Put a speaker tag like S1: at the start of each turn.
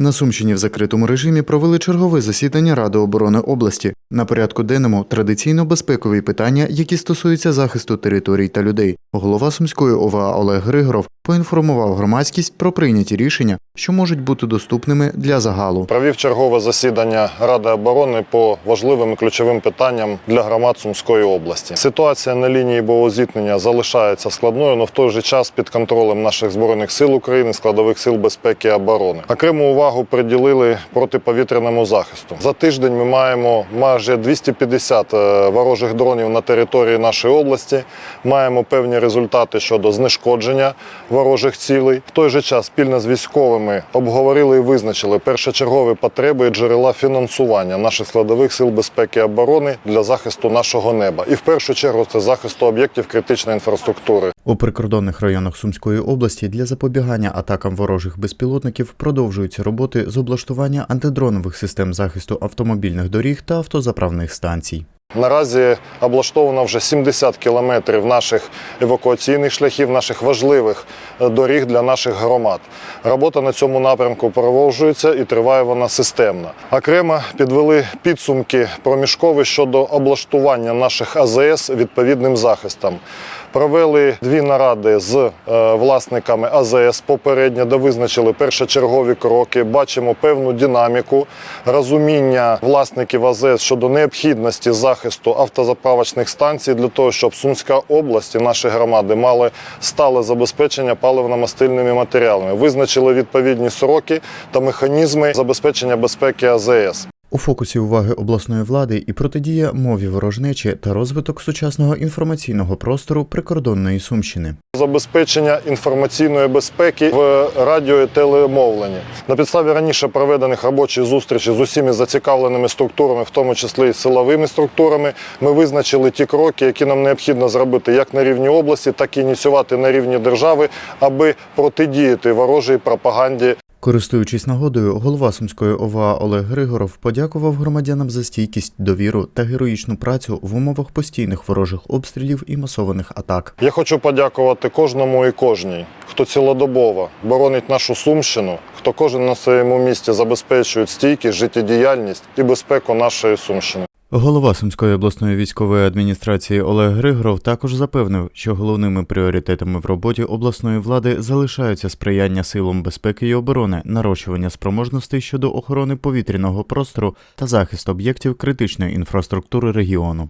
S1: На Сумщині в закритому режимі провели чергове засідання Ради оборони області. На порядку денному традиційно безпекові питання, які стосуються захисту територій та людей. Голова Сумської ОВА Олег Григоров поінформував громадськість про прийняті рішення, що можуть бути доступними для загалу.
S2: Провів чергове засідання Ради оборони по важливим і ключовим питанням для громад Сумської області. Ситуація на лінії бойового зіткнення залишається складною, але в той же час під контролем наших збройних сил України, складових сил безпеки і оборони. Окрему увагу приділили протиповітряному захисту. За тиждень ми маємо майже 250 е, ворожих дронів на території нашої області. Маємо певні результати щодо знешкодження ворожих цілей. В той же час спільно з військовими обговорили і визначили першочергові потреби і джерела фінансування наших складових сил безпеки і оборони для захисту нашого неба. І в першу чергу це захисту об'єктів критичної інфраструктури.
S1: У прикордонних районах Сумської області для запобігання атакам ворожих безпілотників продовжуються роботи з облаштування антидронових систем захисту автомобільних доріг та автозаправних станцій.
S2: Наразі облаштовано вже 70 кілометрів наших евакуаційних шляхів, наших важливих е, доріг для наших громад. Робота на цьому напрямку продовжується і триває вона системно. Окремо підвели підсумки проміжкові щодо облаштування наших АЗС відповідним захистом. Провели дві наради з е, власниками АЗС попередньо, де визначили першочергові кроки. Бачимо певну динаміку, розуміння власників АЗС щодо необхідності захисту автозаправочних станцій для того, щоб Сумська область і наші громади мали стале забезпечення паливно-мастильними матеріалами. Визначили відповідні сроки та механізми забезпечення безпеки АЗС.
S1: У фокусі уваги обласної влади і протидія мові ворожнечі та розвиток сучасного інформаційного простору прикордонної Сумщини.
S2: Забезпечення інформаційної безпеки в радіо і телемовленні на підставі раніше проведених робочих зустрічей з усіма зацікавленими структурами, в тому числі і силовими структурами, ми визначили ті кроки, які нам необхідно зробити як на рівні області, так і ініціювати на рівні держави, аби протидіяти ворожій пропаганді
S1: Користуючись нагодою, голова Сумської ОВА Олег Григоров подякував громадянам за стійкість, довіру та героїчну працю в умовах постійних ворожих обстрілів і масованих атак.
S2: Я хочу подякувати кожному і кожній, хто цілодобово боронить нашу Сумщину, хто кожен на своєму місці забезпечує стійкість, життєдіяльність і безпеку нашої Сумщини.
S1: Голова Сумської обласної військової адміністрації Олег Григоров також запевнив, що головними пріоритетами в роботі обласної влади залишаються сприяння силам безпеки і оборони, нарощування спроможностей щодо охорони повітряного простору та захист об'єктів критичної інфраструктури регіону.